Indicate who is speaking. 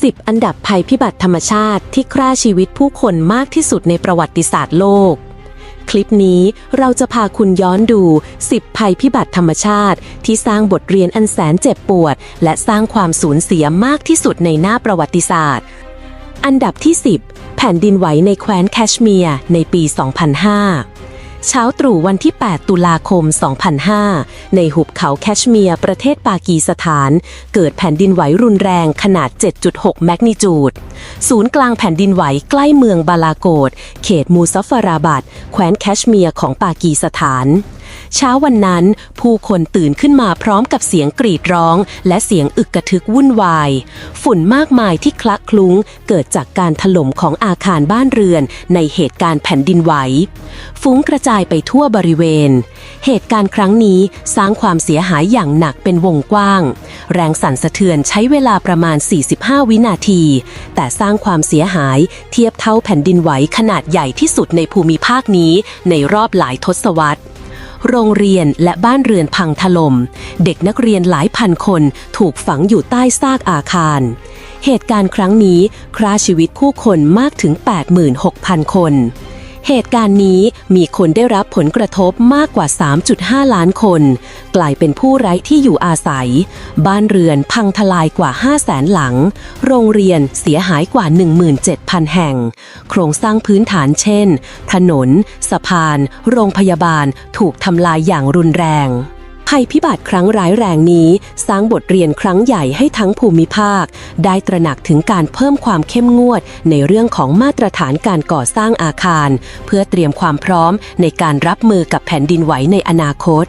Speaker 1: 10 อันดับภัยพิบัติธรรมชาติที่ฆ่าชีวิตผู้คนมากที่สุดในประวัติศาสตร์โลก คลิปนี้เราจะพาคุณย้อนดู 10 ภัยพิบัติธรรมชาติ ที่สร้างบทเรียนอันแสนเจ็บปวด และสร้างความสูญเสียมากที่สุดในหน้าประวัติศาสตร์ อันดับที่ 10 แผ่นดินไหวในแคว้นแคชเมียร์ในปี 2005 เช้าตรู่วันที่ 8 ตุลาคม 2005 ในหุบเขาแคชเมียร์ประเทศปากีสถาน เกิดแผ่นดินไหวรุนแรงขนาด 7.6 แมกนิจูด ศูนย์กลางแผ่นดินไหวใกล้เมืองบาลาโกดเขตมูซัฟฟาราบัดแคว้นแคชเมียร์ของปากีสถาน เช้าวันนั้น ผู้คนตื่นขึ้นมาพร้อมกับเสียงกรีดร้อง และเสียงอึกกระทึกวุ่นวาย ฝุ่นมากมายที่คละคลุ้ง เกิดจากการถล่มของอาคารบ้านเรือน ในเหตุการณ์แผ่นดินไหวฟุ้งกระจายไปทั่วบริเวณ เหตุการณ์ครั้งนี้สร้างความเสียหายอย่างหนักเป็นวงกว้าง แรงสั่นสะเทือนใช้เวลาประมาณ 45 วินาที แต่สร้างความเสียหายเทียบเท่าแผ่นดินไหวขนาดใหญ่ที่สุดในภูมิภาคนี้ในรอบหลายทศวรรษ โรงเรียนและบ้านเรือนพังถล่ม เด็กนักเรียนหลายพันคนถูกฝังอยู่ใต้ซากอาคาร เหตุการณ์ครั้งนี้คร่าชีวิตคู่คนมากถึง 86,000 คน เหตุการณ์นี้มีคนได้รับผลกระทบมากกว่า 3.5 ล้านคน กลายเป็นผู้ไร้ที่อยู่อาศัย บ้านเรือนพังทลายกว่า5 0 0แสนหลัง โรงเรียนเสียหายกว่า 17,000 แห่ง โครงสร้างพื้นฐานเช่น ถนน สะพาน โรงพยาบาล ถูกทำลายอย่างรุนแรง ภัยพิบัติครั้งร้ายแรงนี้ สร้างบทเรียนครั้งใหญ่ให้ทั้งภูมิภาค ได้ตระหนักถึงการเพิ่มความเข้มงวด ในเรื่องของมาตรฐานการก่อสร้างอาคาร เพื่อเตรียมความพร้อมในการรับมือกับแผ่นดินไหวในอนาคต